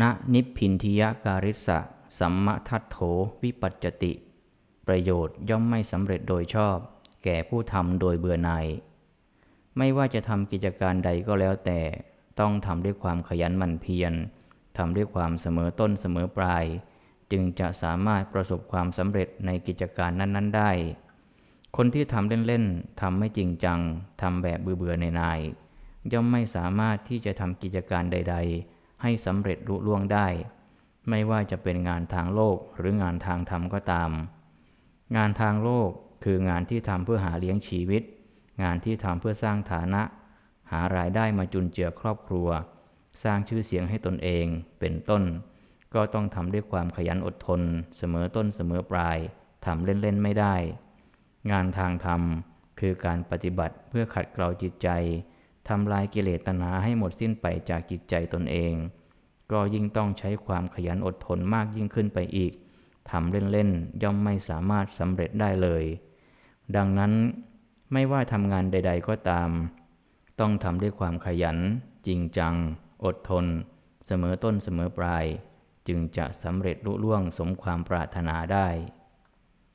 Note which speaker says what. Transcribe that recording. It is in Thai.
Speaker 1: ณนิพพินทิยการิสะสัมมทัตโถวิปัจจติ ประโยชน์ย่อมไม่สำเร็จโดยชอบ แก่ผู้ทำโดยเบื่อหน่าย ไม่ว่าจะทำกิจการใดก็แล้วแต่ ต้องทำด้วยความขยันหมั่นเพียรทำด้วยความเสมอต้นเสมอปลาย จึงจะสามารถประสบความสำเร็จในกิจการนั้น ๆ ได้ คนที่ทำเล่น ๆทำไม่จริงจังทำแบบเบื่อๆในนายย่อมไม่สามารถที่จะทำกิจการใด ๆ ให้สำเร็จลุล่วงได้ ไม่ว่าจะเป็นงานทางโลกหรืองานทางธรรมก็ตาม งานทางโลกคืองานที่ทำเพื่อหาเลี้ยงชีวิต งานที่ทำเพื่อสร้างฐานะ หารายได้มาจุนเจือครอบครัว สร้างชื่อเสียงให้ตนเอง เป็นต้น ก็ต้องทำด้วยความขยันอดทน เสมอต้นเสมอปลายทำเล่นๆไม่ได้ งานทางธรรมคือการปฏิบัติเพื่อขัดเกลาจิตใจทำลายกิเลสตนาให้หมดสิ้นไปจากจิตใจตนเอง ก็ยิ่งต้องใช้ความขยันอดทนมากยิ่งขึ้นไปอีกทำเล่นๆย่อมไม่สามารถสำเร็จได้เลย ดังนั้นไม่ว่าทำงานใด ๆ ก็ตาม ต้องทำด้วยความขยัน จริงจัง อดทน เสมอต้นเสมอปลาย จึงจะสำเร็จลุล่วงสมความปรารถนาได้